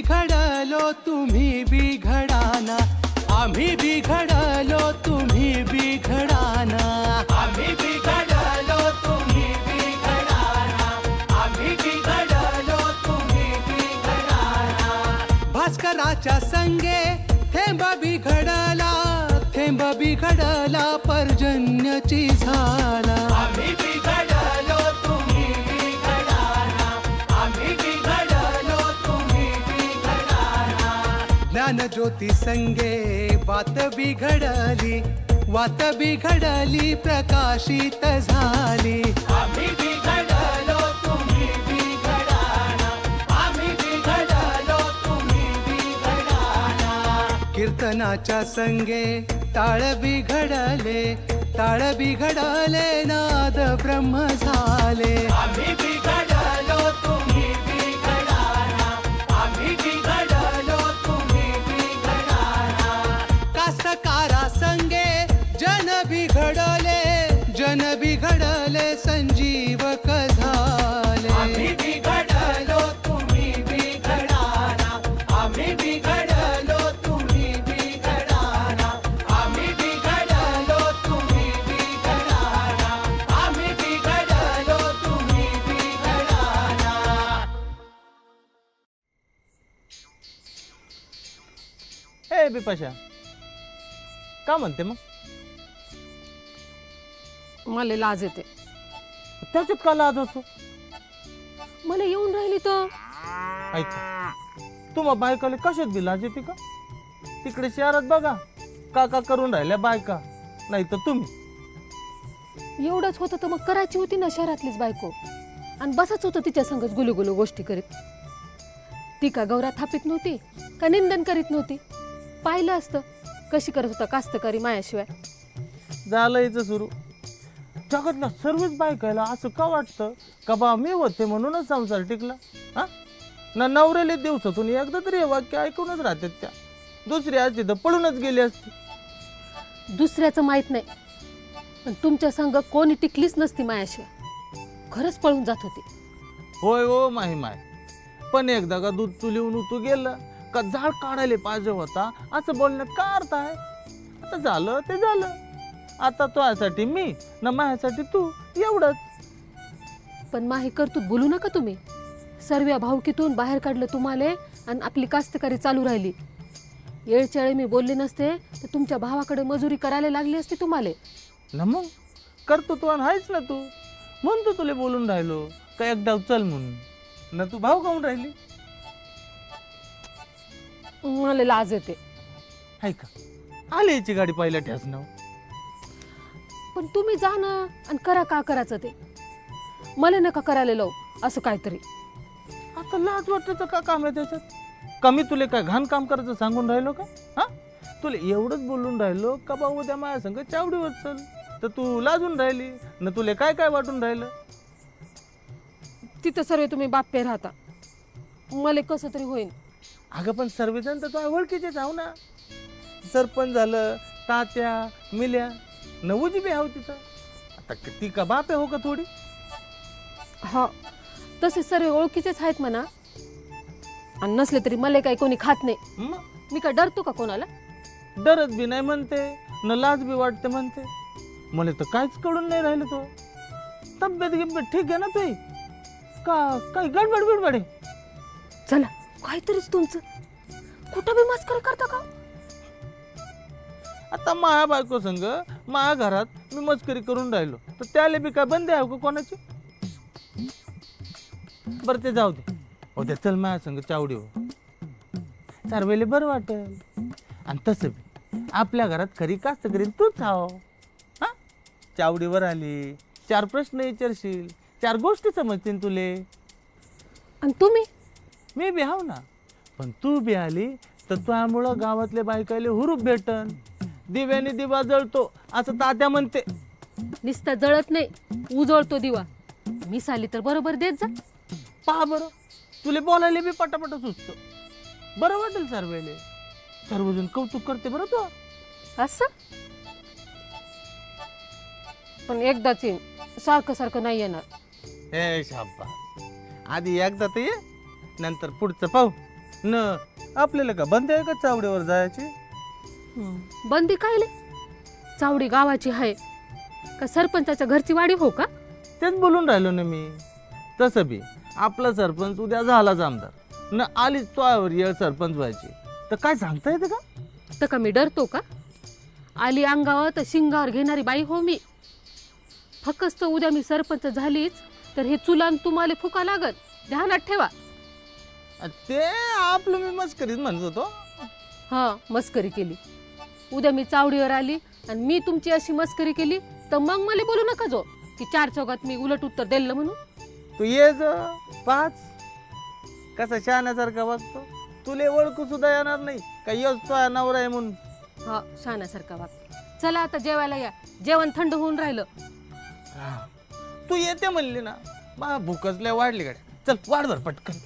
बिघडलो तुम्ही बिघडाना. आम्ही बिघडलो तुम्ही बिघडाना. आम्ही बिघडलो तुम्ही बिघडाना. आम्ही बिघडलो तुम्ही बिघडाना. भास्कराच्या संगे थेंब बिघडला थेंब बिघडला पर्जन्यची झाला. ज्ञानज्योती संगे वात बिघडली वात बिघडली प्रकाशित झाली. आम्ही बिघडलो तुम्ही बिघडाना. आम्ही बिघडलो तुम्ही बिघडाना. कीर्तनाच्या संगे टाळ बिघडले टाळ बिघडले नाद ब्रह्म झाले. आम्ही बिघडलो बिपाशा. का म्हणते मग? मला लाज येते. त्याच्यात का लाज होतो. मला येऊन राहिली तर? ऐका. तुम्हा बायकाला कशात बी लाज येते का? तिकडे शहरात बघा. का का करून राहिल्या बायका. नाही तर तुम्ही. एवढंच होतं तर मग करायची होती ना शहरातलीच बायको. आणि बसाच होतं तिच्या संगच गुलू गोष्टी करीत. ती का गौरा थापित नव्हती का निंदन करीत नव्हती? पाहिलं असतं. कशी करत होता कास्तकारी मायाशिवाय? झालं याचं सुरू. जगातल्या सर्वच बायकायला असं का वाटतं? का बा मी होते म्हणूनच संसार टिकला? हा? ना नवऱ्याला दिवसातून एकदा तरी हे वाक्य ऐकूनच राहतात त्या. दुसरी असती तर पळूनच गेली असती. दुसऱ्याचं माहीत नाही. पण तुमच्या संग कोणी टिकलीच नसती मायाशिवाय. खरंच पळून जात होती. होय हो माही माय. पण एकदा का दूध चुलीहून उतू गेलं का काढायला पाहिजे होता? असं बोलण्यात का अर्थ आहे? आता झालं ते झालं. आता तुझ्यासाठी मी ना माझ्यासाठी तू एवढंच. पण माही करतूत बोलू नका तुम्ही. सर्व भावकीतून बाहेर काढलं तुम्हाला आणि आपली कास्तकारी चालू राहिली. येळच्याळे मी बोलले नसते तर तुमच्या भावाकडे मजुरी करायला लागली असती तुम्हाला. ना मग? करतो तू आणि आहेच ना तू. म्हणतो तुला बोलून राहिलो का एकदा चल म्हणून. ना तू भाव खाऊन राहिली. मला लाज येते. हाय का? आली याची गाडी पहिल्या ठ्यासनाव पण तुम्ही जा ना आणि करा का करायचं ते. मला नका करायला लावू असं काहीतरी. आता लाज वाटतं का काम आहे त्याच्यात? कमी तुले काय घाण काम करायचं सांगून राहिलो का? हा? तुला एवढंच बोलून राहिलो का बा उद्या माझ्या संग चावडीवर चल? तर तू लाजून राहिली ना तुले काय काय वाटून राहिलं? तिथं सर्व तुम्ही बाप्पे राहता. मला कसं तरी होईल अगं पण सर्वजण तर तुझ्या ओळखीचेच आहो ना. सरपंच झालं तात्या मिल्या नवूजी बी आहो तिथं. आता ती का बाप आहे हो का थोडी? हा तसे सर्व ओळखीचेच आहेत म्हणा. आणि नसले तरी मला काही कोणी खात नाही. मग? मी काय डरतो का कोणाला? डरत बी नाही म्हणते न लाज बी वाटते म्हणते. मला तर काहीच कळून नाही राहिलं तो. तब्येत गिब्येत ठीक आहे ना तुझी का काही गडबड बिडबड आहे? चला. काहीतरीच तुमचं. कुठं बी मस्करी करता का? आता माया बायको संग माया घरात मी मस्करी करून राहिलो. तर त्याला बी काय बंद आहे का कोणाची? बरं ते जाऊ दे. उद्या चल माया संग चावडी हो. चार वेळेला बरं वाटेल. आणि तसं बी. आपल्या घरात खरी कास्त करीन तूच हाव. हा? चावडीवर आली चार प्रश्न विचारशील चार गोष्टी समजतील तुले. आणि तुम्ही? मी बी हाव ना. पण तू बी आली तर त्यामुळं गावातल्या बायकाले हुरूप भेटन. दिव्याने दिवा जळतो असं तात्या म्हणते. निस्ता जळत नाही उजळतो दिवा. मी साली तर बरोबर देत जा. पहा बरं तुले बोलायला बी पटापट सुचतं. बरं वाटेल सर्वेले. सर्वजण कौतुक करते बरं तू. असं? पण एकदाच येईन सारखं सारखं नाही येणार. हे शाब्बा आधी एकदा तर ये. नंतर पुढचं पाहू. न आपल्याला का बंद आहे का चावडीवर जायची? बंदी कायले? चावडी गावाची आहे का सरपंचाच्या घरची वाडी हो का? तेच बोलून राहिलो ना मी. तसं बी आपला सरपंच उद्या झालाच आमदार. न आलीच तोवर येळ सरपंच व्हायची. तर काय सांगता येतं का? तर का मी डरतो का? आली अंगावर तर शिंगावर घेणारी बाई हो मी. फकस्त उद्या मी सरपंच झालीच तर हे चुलान तुम्हाला फुका लागत ध्यानात ठेवा. ते आपलं मी मस्करीत म्हणत होतो. हा मस्करी केली. उद्या मी चावडीवर आली आणि मी तुमची अशी मस्करी केली तर मग मला बोलू नका जो की चार चौकात मी उलट उत्तर दिलं म्हणून. तू ये ज पाच. कसा शहाण्यासारखा वागतो. तुले ओळखू सुद्धा येणार नाही. का यस तो नवरा आहे म्हणून. हा शाण्यासारखा वाग. चला आता जेवायला या. जेवण थंड होऊन राहिलं. तू येते म्हणली ना. मा भूकच लय वाढली गाडी चल वाढ भर पटकन.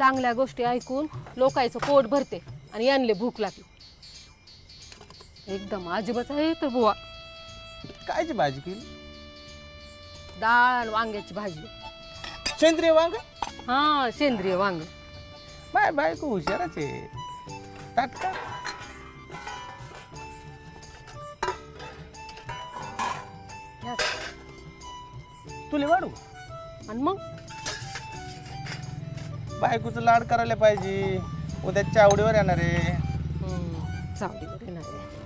चांगल्या गोष्टी ऐकून लोकांचं पोट भरते आणि यांले भूक लागली. एकदम अजिबात आहे तर बुवा. कायची भाजी केली? डाळ आणि वांग्याची भाजी. सेंद्रिय वांग? हा सेंद्रिय वांग. बाय बायको हुशारच आहे. तुले वाढू? आणि मग? बायकोचं लाड करायला पाहिजे उद्या चावडीवर येणार आहे चावडीवर येणार आहे.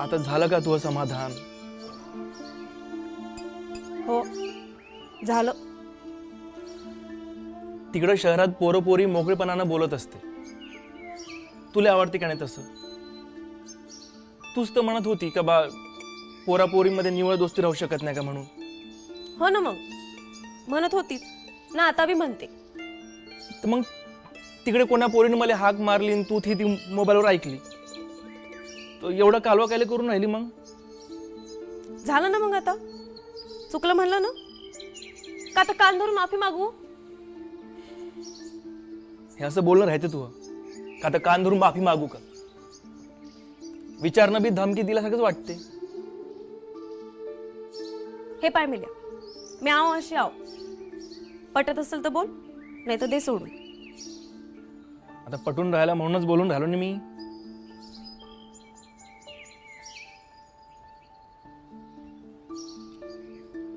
आता झालं का तुझं समाधान? हो झालं. तिकडं शहरात पोरं पोरी मोकळेपणानं बोलत असते. तुला आवडते का नाही तसं? तूच तर म्हणत होती का बा पोरा पोरीमध्ये निवळ दोस्ती राहू शकत नाही का म्हणून? हो ना मग. म्हणत होतीच ना आता बी म्हणते. तर मग तिकडे कोणा पोरीने मला हाक मारली आणि तू ती ती मोबाईलवर ऐकली? एवढा कालवा कायले करून राहिली मग? झालं ना मग आता? चुकलं म्हणलं ना? का आता कान धरून माफी मागू? हे असं बोलणं राहते तू. का आता कान धरून माफी मागू का? विचारणं बी धमकी दिल्यासारखंच वाटते. हे पाय मिल्या मी आव अशी आव. पटत असेल तर बोल नाही तर दे सोडून. आता पटून राहायला म्हणूनच बोलून राहिलो ना मी.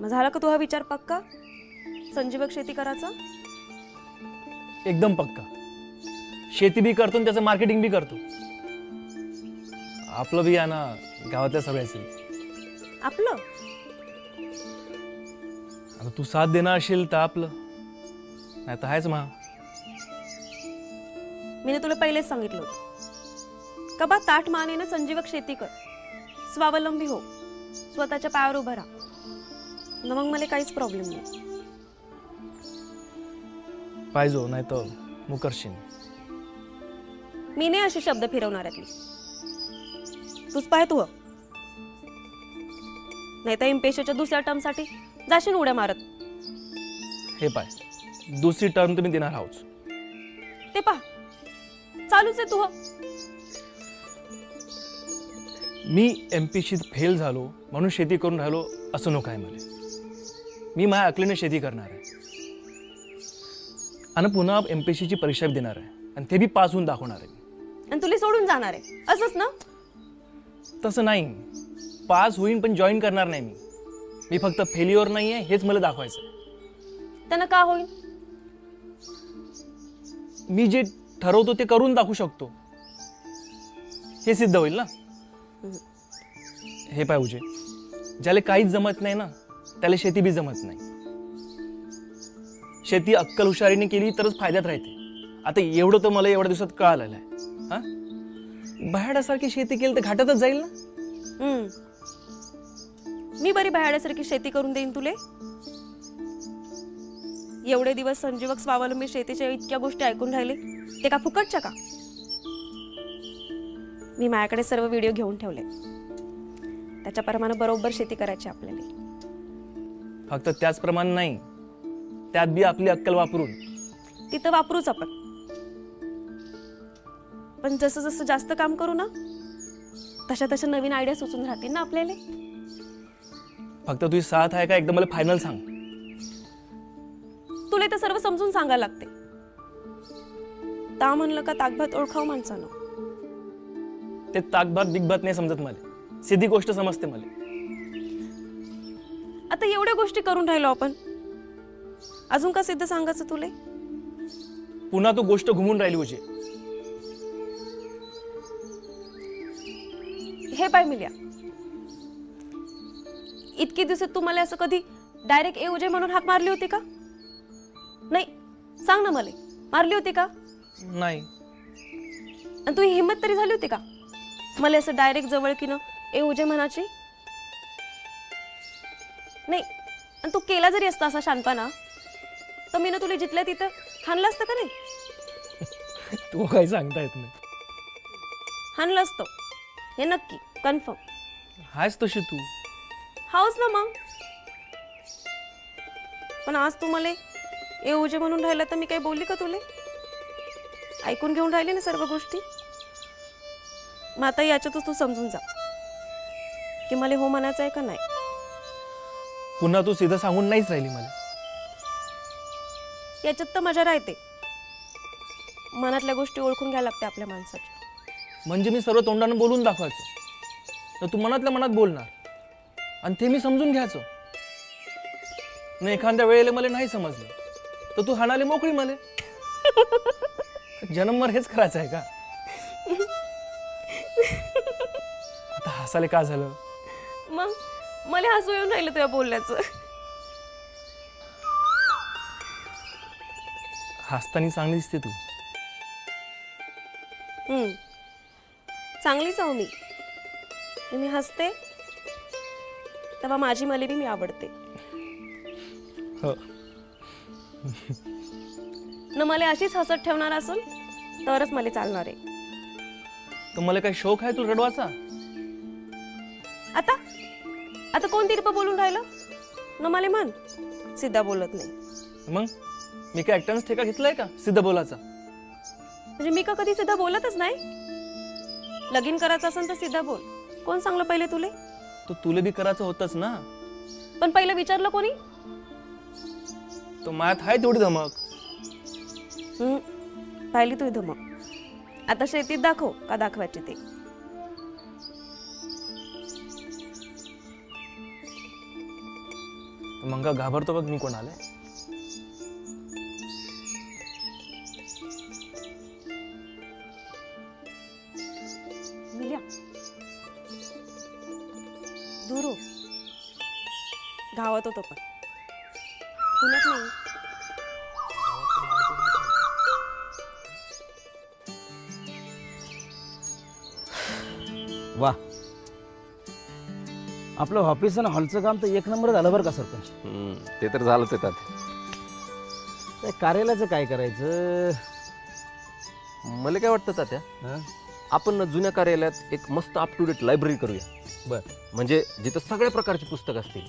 मग झाला का तुझा विचार पक्का? संजीवक शेती करायचा? एकदम पक्का. शेती बी करतो आणि त्याचं मार्केटिंग बी करतो. आपलं बी आहे ना गावातल्या सगळ्याचे. आपलं? आता तू साथ देणार असेल तर आपलं. नाही तर आहेच महा. मी तुला पहिलेच सांगितलं होतं. का बा ताट मानेनं संजीवक शेती कर. स्वावलंबी हो. स्वतःच्या पायावर उभं राहा. न मग मला काहीच प्रॉब्लेम नाही. पाहिजो नाही तर मुकरशीन मी नाही असे शब्द फिरवणाऱ्यातली तूच पाह तू. नाही तर इम्पेशच्या दुसऱ्या टर्मसाठी जाशील उड्या मारत. हे पाय दुसरी टर्म तुम्ही देणार आहोत. ते पहा. चालूच आहे तू. मी एम पीशीत फेल झालो म्हणून शेती करून राहिलो असं नको आहे मला. मी माझ्या अकलीने शेती करणार आहे. आणि पुन्हा एम पी ची परीक्षा बी देणार आहे. आणि ते बी पास होऊन दाखवणार आहे. आणि तुला सोडून जाणार आहे. असंच ना? तसं नाही. पास होईन पण जॉईन करणार नाही मी. मी फक्त फेल्युअर नाही आहे हेच मला दाखवायचं आहे. त्यानं का होईल मी जे ठरवतो ते करून दाखवू शकतो. हे सिद्ध होईल ना? हे पाहिजे ज्याला काहीच जमत नाही ना त्याला शेती बी जमत नाही. शेती अक्कल हुशारीने केली तरच फायद्यात राहते. आता एवढं तर मला एवढ्या दिवसात कळालेलं आहे. हा? बाहेडासारखी शेती केली तर घाटातच जाईल ना? हम्म. मी बरी बाहेडासारखी शेती करून देईन तुले? एवढे दिवस संजीवक स्वावलंबी शेतीच्या इतक्या गोष्टी ऐकून राहिले ते का फुकटच्या का? मी माझ्याकडे सर्व व्हिडिओ घेऊन ठेवले त्याच्याप्रमाणे बरोबर शेती करायची आपल्याला. फक्त त्याचप्रमाणे नाही त्यात बी आपली अक्कल वापरून. तिथं वापरूच आपण. पण जसं जसं जास्त काम करू ना तशा तशा नवीन आयडिया सुचून राहतील ना आपल्याला. फक्त तुझी साथ आहे का? एकदम मला फायनल सांग. तुला ते सर्व समजून सांगायला लागते. ता म्हणलं का ताकभात ओळखाव माणसानं. ते ताकभात दिग्भात नाही समजत मला. सिधी गोष्ट समजते मला. आता एवढ्या गोष्टी करून राहिलो आपण. अजून का सिद्ध सांगायचं तुले? पुन्हा तू गोष्ट घुमून राहिली होती हे पाय मिल्या. इतके दिवसात तू मला असं कधी डायरेक्ट येऊ जे म्हणून हाक मारली होती का? नाही सांग ना मला. मारली होती का? नाही. आणि तुझी हिंमत तरी झाली होती का? मला असं डायरेक्ट जवळकीनं येऊ जे म्हणाची नाही आणि तू केला जरी असता असा शांतपणा तर मी ना तुला जिथल्या तिथं हाणलं असतं का नाही? तू काही सांगता येत नाही. हाणलं असतं. हे नक्की कन्फर्म. हायच तशी तू. हाऊस ना मग. पण आज तू मला येऊ जे म्हणून राहिला तर मी काही बोलली का तुले? ऐकून घेऊन राहिली ना सर्व गोष्टी? मग आता याच्यातच तू समजून जा. की मला हो म्हणायचं आहे का नाही? पुन्हा तू सिधं सांगून नाहीच राहिली मला. याच्यात तर मजा राहते. मनातल्या गोष्टी ओळखून घ्यायला लागते आपल्या माणसाच्या म्हणजे मी सर्व तोंडानं बोलून दाखवायचो. तर तू मनातल्या मनात बोलणार आणि ते मी समजून घ्यायचो. न एखाद्या वेळेला मला नाही समजलं तर तू हाणाले मोकळी मला. जन्मभर हेच करायचं आहे का? आता हसाले का झालं? मग? मला हसू येऊन राहिलं तुझ्या बोलण्याचं. हसताना चांगली दिसते तू. हम्म. चांगलीच आहो मी. आणि मी हसते तेव्हा माझी मला बी मी आवडते. हो. न मला अशीच हसत ठेवणार असून तरच मला चालणार आहे. तर मला काही शौक आहे तू रडवाचा आता कोण तिरपं बोलून राहिलं? न मला म्हण. सिद्धा बोलत नाही. मग? मी काय ऍक्टन्स ठेका घेतलाय का? सिद्ध बोलाचा म्हणजे मी का कधी सिद्धा बोलतच नाही? लगीन करायचं असेल तर सिद्धा बोल. कोण सांगलं पहिले तुले? तो तुला बी करायचं होतच ना. पण पहिलं विचारलं कोणी? तो मायात आहे तेवढी धमक. हम्म. पाहिली तू धमक. आता शेतीत दाखव का दाखवायची ते? मग घाबरतो बघ मी कोण आलाय मिल्या. दूर हो. गावात होतो पण. पुण्यात नाही. वा. आपलं ऑफिस आणि हॉलचं काम तर एक नंबर झालं बरं का सरपंच? हम्म, ते तर झालंच येतात त्या कार्यालयाचं काय करायचं? मला काय वाटतं तात्या हं? आपण ना जुन्या कार्यालयात एक मस्त अप टू डेट लायब्ररी करूया. बर. म्हणजे जिथं सगळ्या प्रकारची पुस्तकं असतील.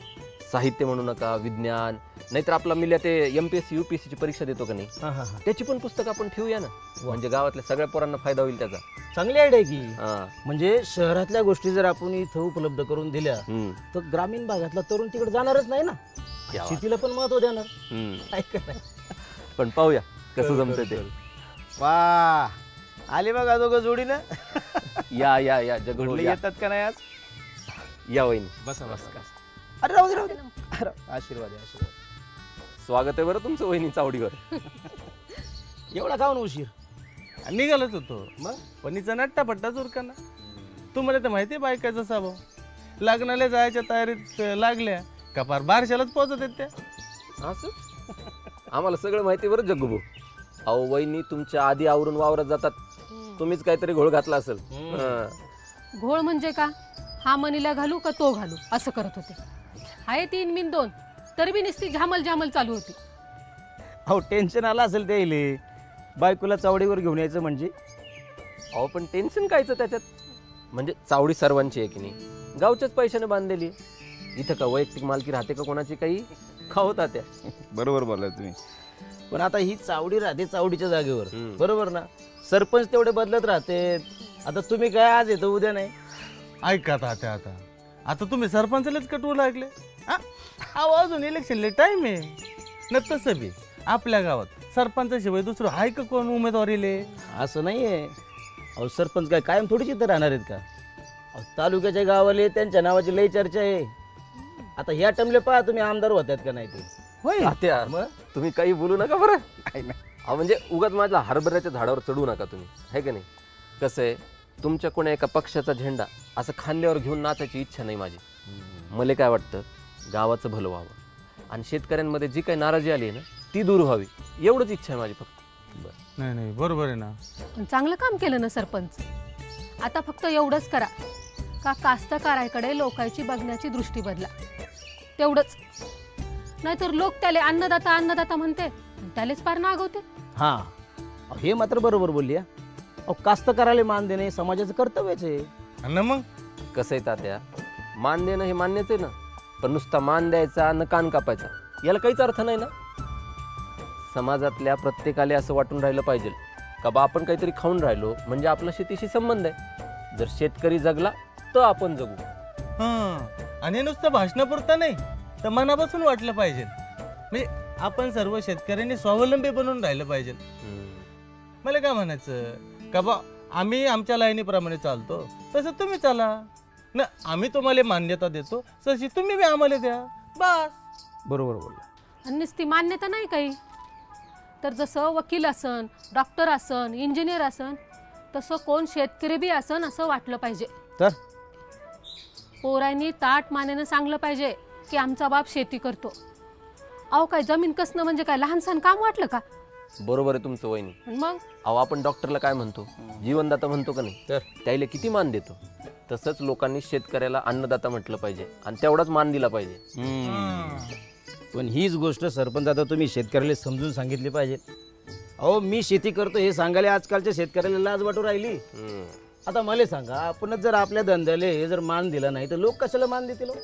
साहित्य म्हणू नका विज्ञान नाहीतर आपला मिल्या ते M P S C U सीची परीक्षा देतो का नाही? हा हा हा. त्याची पण पुस्तकं आपण ठेवूया ना. म्हणजे गावातल्या सगळ्या पोरांना फायदा होईल त्याचा. चांगली आयडिया आहे की. हा. म्हणजे शहरातल्या गोष्टी जर आपण इथं उपलब्ध करून दिल्या हम्म, तर ग्रामीण भागातला तरुण तिकडे जाणारच नाही ना. बात. शेतीला पण महत्त्व देणार. हम्म. काय? पण पाहूया कसं जमतंय ते. वा. आले बघा दोघं जोडीनं. या या या जगू कुठले या. येतात का नाही आज? या वहिनी. बसा बसा. अरे राहू दे राहू दे. अरे, आशीर्वाद आहे आशीर्वाद स्वागत आहे बरं तुमचं वहिनी चावडीवर एवढा काऊन उशीर? निघालच होतो. मग? पणीचा नट्टा पट्टा चुरकाना. तुम्हाला तर माहिती आहे बायकाचा स्वभाव. लग्नाला जायच्या तयारीत अं, लागल्या कपार बारशालाच पोहोचत आहेत त्या? असं? आम्हाला सगळं माहिती आहे बरं जग्गू भाऊ अहो वहिनी तुमच्या आधी आवरून वावरत जातात. तुम्हीच काहीतरी घोळ घातला असेल. हा. घोळ म्हणजे का? हा मनीला घालू का तो घालू? असं करत होते. आहे तीन मिन दोन. तरी बी नुसती झामल झामल चालू होती. अहो टेन्शन आलं असेल ते इले. बायकोला चावडीवर घेऊन यायचं म्हणजे? अहो पण टेन्शन कायचं त्याच्यात? म्हणजे चावडी सर्वांची आहे की नाही? गावच्याच पैशाने बांधलेली. आहे. इथं का वैयक्तिक मालकी राहते का कोणाची काही? खावता त्या. बरोबर बोला तुम्ही. पण आता ही चावडी राहते चावडीच्या जागेवर. हम्म. बरोबर ना? सरपंच तेवढे बदलत राहते. आता तुम्ही काय आज येतो उद्या नाही? ऐका तात्या आता. आता तुम्ही सरपंचालाच कटवू लागले. हा? अहो अजून इलेक्शनले टाइम आहे. न तसं बी आपल्या गावात सरपंचाशिवाय दुसरं आहे का कोण उमेदवारीले? असं नाही आहे अहो सरपंच काय कायम थोडीच इथं राहणार आहेत का? अहो तालुक्याच्या गावाले त्यांच्या नावाची लई चर्चा आहे. आता ह्या टमले पहा तुम्ही आमदार होतात का नाही ते. होय. तात्या तुम्ही काही बोलू नका बरं. अहो म्हणजे उगाच माझ्या हरभऱ्याच्या झाडावर चढू नका तुम्ही. आहे का नाही? कसं आहे तुमच्या कोण्या एका पक्षाचा झेंडा असं खांद्यावर घेऊन नाचायची इच्छा नाही माझी. मला काय वाटतं गावाचं भलं व्हावं. आणि शेतकऱ्यांमध्ये जी काही नाराजी आली आहे ना ती दूर व्हावी. एवढंच इच्छा आहे माझी फक्त. नाही नाही बरोबर आहे ना. पण चांगलं काम केलं ना सरपंच. आता फक्त एवढंच करा. का कास्तकाराकडे लोकांची बघण्याची दृष्टी बदला. तेवढंच. नाहीतर लोक त्याले अन्नदाता अन्नदाता म्हणते आणि त्यालेच पार नागवते. हां. अहो, हे मात्र बरोबर बोलली हा. अहो कास्तकाराला मान देणे समाजाचं कर्तव्यच आहे. मग? कसं आहे तात्या? मान देणं हे मान्यच आहे ना. पण नुसता मान द्यायचा न कान कापायचा याला काहीच अर्थ नाही ना? समाजातल्या प्रत्येकाला असं वाटून राहिलं पाहिजे का बा आपण काहीतरी खाऊन राहिलो म्हणजे आपला शेतीशी संबंध आहे. जर शेतकरी जगला तर आपण जगू. हां आणि नुसतं भाषणापुरतं नाही तर मनापासून वाटलं पाहिजे. म्हणजे आपण सर्व शेतकऱ्यांनी स्वावलंबी बनून राहिलं पाहिजे. मला काय म्हणायचं? का बा आम्ही आमच्या लाईनीप्रमाणे चालतो तसं तुम्ही चाला. ना आम्ही तुम्हाला मान्यता देतो. तशी तुम्ही बी आम्हाला द्या. बस. बरोबर बोलला. आणि नुसती मान्यता नाही काही. तर जसं वकील असन डॉक्टर असन इंजिनियर असन तसं कोण शेतकरी बी असन असं वाटलं पाहिजे. तर? पोरांनी ताट मानेनं सांगलं पाहिजे की आमचा बाप शेती करतो. अहो काय जमीन कसणं म्हणजे काय? लहानसहान काम वाटलं का? बरोबर आहे तुमचं वहिनी. मग? अहो आपण डॉक्टरला काय म्हणतो? जीवनदाता म्हणतो का नाही? तर? त्याला किती मान देतो? तसंच लोकांनी शेतकऱ्याला अन्नदाता म्हटलं पाहिजे. आणि तेवढाच मान दिला पाहिजे. पण हीच गोष्ट सरपंच आता तुम्ही शेतकऱ्याला समजून सांगितली पाहिजे. अहो मी शेती करतो हे सांगायला आजकालच्या शेतकऱ्याला लाज वाटू राहिली. हम्म. आता मला सांगा आपणच जर आपल्या धंद्याला हे जर मान दिला नाही तर लोक कशाला मान देतील हो?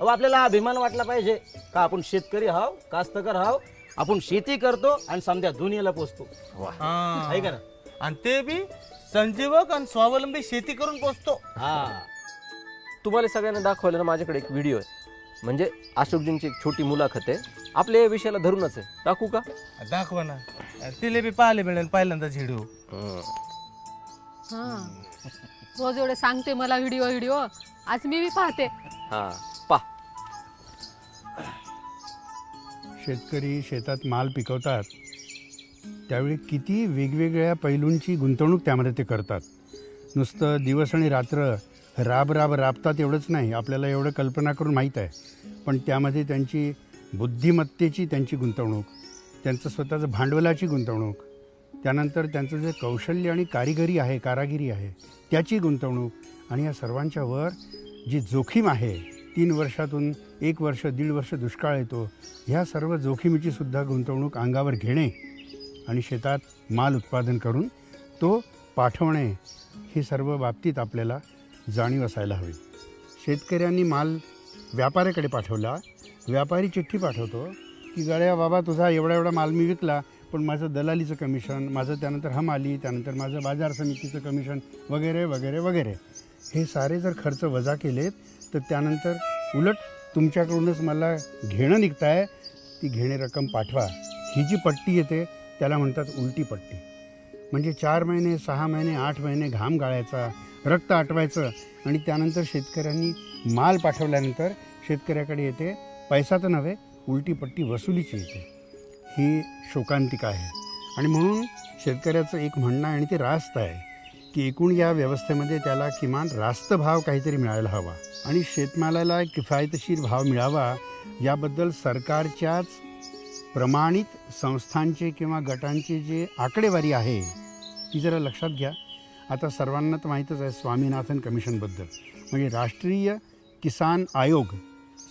अहो आपल्याला अभिमान वाटला पाहिजे. का आपण शेतकरी हाव कास्तकार हाव? आपण शेती करतो आणि समजा दुनियाला पोचतो. आहे का ना? आणि ते बी संजीवक आणि स्वावलंबी शेती करून पोचतो. हा. तुम्हाला सगळ्यांना दाखवलं ना माझ्याकडे एक व्हिडिओ आहे. म्हणजे अशोकजींची एक छोटी मुलाखत आहे. आपल्या या विषयाला धरूनच आहे. टाकू का? दाखवा ना. तिले बी पाहिले मिळेल पहिल्यांदा झिडू हां. रोज एवढे सांगते मला व्हिडिओ व्हिडिओ आज मी बी पाहते. हा पा. शेतकरी शेतात माल पिकवतात. त्यावेळी किती वेगवेगळ्या पैलूंची गुंतवणूक त्यामध्ये ते करतात. नुसतं दिवस आणि रात्र राब राब राबतात एवढंच नाही. आपल्याला एवढं कल्पना करून माहीत आहे. पण त्यामध्ये त्यांची बुद्धिमत्तेची त्यांची गुंतवणूक त्यांचं स्वतःचं भांडवलाची गुंतवणूक त्यानंतर त्यांचं जे कौशल्य आणि कारिगरी आहे कारागिरी आहे त्याची गुंतवणूक आणि या सर्वांच्या वर जी जोखीम आहे तीन वर्षातून एक वर्ष दीड वर्ष दुष्काळ येतो ह्या सर्व जोखीमीचीसुद्धा गुंतवणूक अंगावर घेणे आणि शेतात माल उत्पादन करून तो पाठवणे हे सर्व बाबतीत आपल्याला जाणीव असायला हवी. शेतकऱ्यांनी माल व्यापाऱ्याकडे पाठवला. व्यापारी चिठ्ठी पाठवतो की गड्या बाबा तुझा एवढा एवढा माल मी विकला पण माझं दलालीचं कमिशन माझं त्यानंतर हमाली त्यानंतर माझं बाजार समितीचं कमिशन वगैरे वगैरे वगैरे. हे सारे जर खर्च वजा केलेत तर त्यानंतर उलट तुमच्याकडूनच मला घेणं निघत आहे ती घेणे रक्कम पाठवा. ही जी पट्टी येते त्याला म्हणतात उलटी पट्टी. म्हणजे चार महिने सहा महिने आठ महिने घाम गाळायचा रक्त आटवायचं आणि त्यानंतर शेतकऱ्यांनी माल पाठवल्यानंतर शेतकऱ्याकडे येते. पैसा तर नव्हे उलटी पट्टी वसुलीची येते. ही शोकांतिका आहे. आणि म्हणून शेतकऱ्याचं एक म्हणणं आहे आणि ते रास्त आहे की एकूण या व्यवस्थेमध्ये त्याला किमान रास्त भाव काहीतरी मिळायला हवा. आणि शेतमालाला किफायतशीर भाव मिळावा याबद्दल सरकारच्याच प्रमाणित संस्थांचे किंवा गटांचे जे आकडेवारी आहे ती जरा लक्षात घ्या. आता सर्वांना तर माहीतच आहे स्वामीनाथन कमिशनबद्दल. म्हणजे राष्ट्रीय किसान आयोग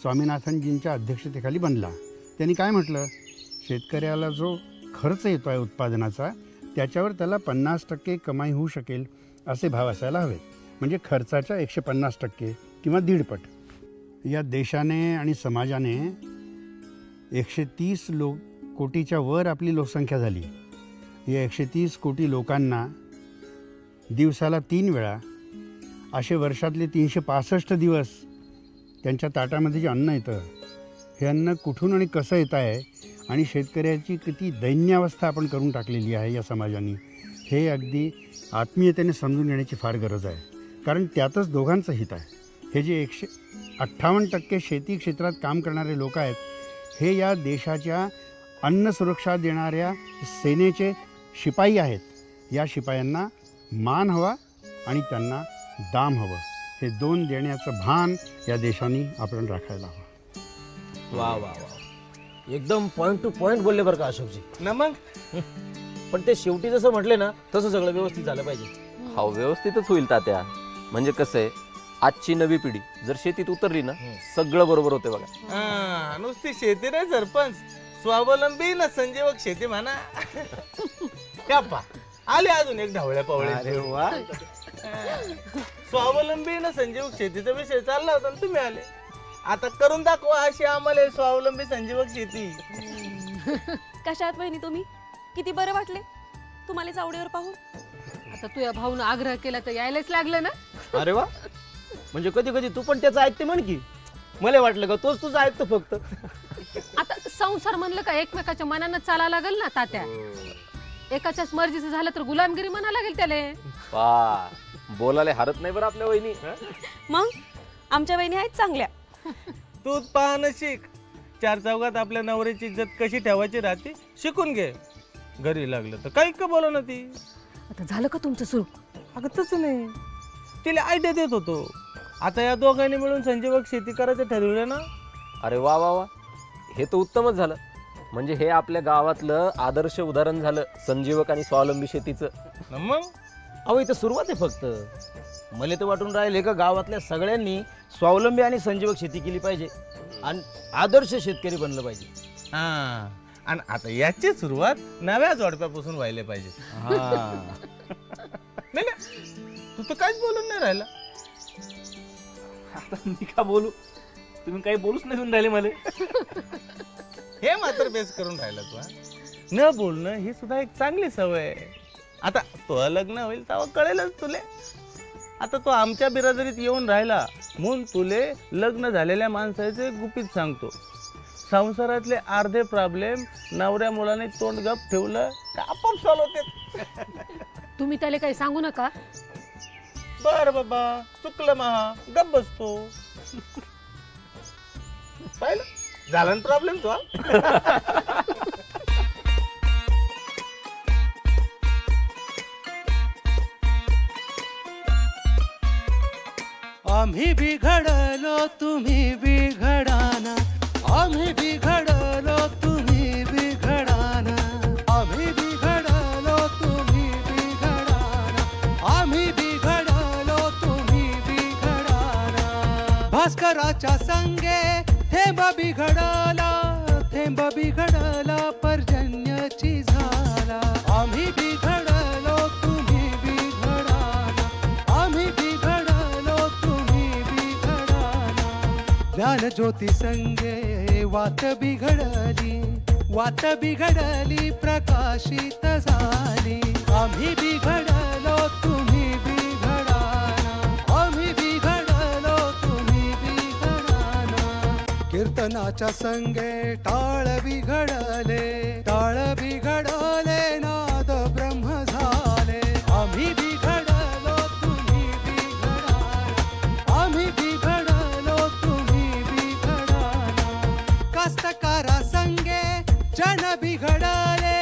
स्वामीनाथनजींच्या अध्यक्षतेखाली बनला. त्यांनी काय म्हटलं? शेतकऱ्याला जो खर्च येतो आहे उत्पादनाचा त्याच्यावर त्याला पन्नास टक्के कमाई होऊ शकेल असे भाव असायला हवेत. म्हणजे खर्चाच्या एकशे पन्नास टक्के किंवा दीडपट. या देशाने आणि समाजाने एकशे तीस लोक कोटीच्या वर आपली लोकसंख्या झाली. या एकशे तीस कोटी लोकांना दिवसाला तीन वेळा असे वर्षातले तीनशे पासष्ट दिवस त्यांच्या ताटामध्ये जे अन्न येतं हे अन्न कुठून आणि कसं येत आहे आणि शेतकऱ्याची किती दैन्यावस्था आपण करून टाकलेली आहे या समाजाने हे अगदी आत्मीयतेने समजून घेण्याची फार गरज आहे. कारण त्यातच दोघांचं हित आहे. हे जे एकशे अठ्ठावन्न टक्के शेती क्षेत्रात काम करणारे लोक आहेत हे या देशाच्या अन्न सुरक्षा देणाऱ्या सेनेचे शिपाई आहेत. या शिपायांना मान हवा आणि त्यांना दाम हवं. हे दोन देण्याचं भान या देशाने आपण राखायला हवं. वा वा वा. एकदम पॉईंट टू पॉईंट बोलले बरं का अशोकजी. ना मग? पण ते शेवटी जसं म्हटले ना तसं सगळं व्यवस्थित झालं पाहिजे. हा व्यवस्थितच होईल तात्या. म्हणजे कसं आहे आजची नवी पिढी. जर शेतीत उतरली ना सगळं बरोबर होते बघा. हा, नुसती शेती नाही सरपंच. स्वावलंबी ना संजीवक शेती म्हणा. त्या पा आले अजून एक ढवळ्या अरे पावळे वा स्वावलंबी ना संजीवक शेतीचा विषय चालला होता आणि तुम्ही आले. आता करून दाखवा अशी आम्हाला स्वावलंबी संजीवक शेती. कशात बहिणी तुम्ही? किती बरं वाटले? तुम्हाला चावडीवर पाहून. आता तुझ्या भाऊन आग्रह केला तर यायलाच लागलं ना? अरे वा. म्हणजे कधी कधी तू पण त्याचं ऐकते म्हण की. मला वाटलं का तोच तुझं ऐकतो फक्त. आता संसार म्हणलं का एकमेकाच्या मनानं चाला लागेल ना तात्या. एकाच्याच मर्जीचं झालं तर गुलामगिरी म्हणा लागेल त्याला. पा बोलायला हरत नाही बरं आपल्या वहिनी. मग? आमच्या बहिणी आहेत चांगल्या. तूच पाहणं शिक. चार चौघात आपल्या नवऱ्याची इज्जत कशी ठेवायची राहते शिकून घे. घरी लागलं तर काही का बोला ना ती? आता झालं का तुमचं सुरू? अगं तसं नाही. तिला आयडिया देत होतो. आता या दोघांनी मिळून संजीवक शेती करायचं ठरवलं ना? अरे वा वा वा. हे तर उत्तमच झालं. म्हणजे हे आपल्या गावातलं आदर्श उदाहरण झालं संजीवक आणि स्वावलंबी शेतीचं. न मग? अहो इथं सुरुवात आहे फक्त. मला तर वाटून राहिले का गावातल्या सगळ्यांनी स्वावलंबी आणि संजीवक शेती केली पाहिजे. आणि आदर्श शेतकरी बनलं पाहिजे. हा. आणि आता याची सुरुवात नव्या जोडप्यापासून व्हायला पाहिजे. नाही नाही. तू तर काहीच बोलून नाही राहिला. आता मी का बोलू? तुम्ही काही बोलूच नाही देऊन राहिले मला. हे मात्र बेस करून राहिला तू हा? न बोलणं ही सुद्धा एक चांगली सवय आहे. आता तो लग्न होईल तेव्हा कळेलच तुले. आता तो आमच्या बिरादरीत येऊन राहिला म्हणून तुले लग्न झालेल्या माणसाचे गुपित सांगतो. संसारातले अर्धे प्रॉब्लेम नवऱ्या मुलाने तोंड गप ठेवलं का आपोआप सॉल्व होते? तुम्ही त्याला काही सांगू नका. बर बाबा चुकलं महा गप बसतो पाहिलं? झाला ना प्रॉब्लेम तो? आम्ही बिघडलो तुम्ही बिघडाना. आम्ही बिघडलो तुम्ही भास्कराच्या संगे थेंब बिघडला थेंब बिघडला पर्जन्यची झाला. आम्ही बिघडलो तुम्ही बिघडाला. आम्ही बिघडलो तुम्ही बिघडाला. ज्ञान ज्योती संगे वात बिघडली वात बिघडली प्रकाशित झाली. आम्ही बिघडलो तुम्ही कीर्तनाच्या संगे टाळ बिघडले टाळ बिघडले नाद ब्रह्म झाले. आम्ही बिघडलो तुम्ही बिघडा आम्ही बिघडलो तुम्ही बिघडा कास्तकारा संगे जन बिघडले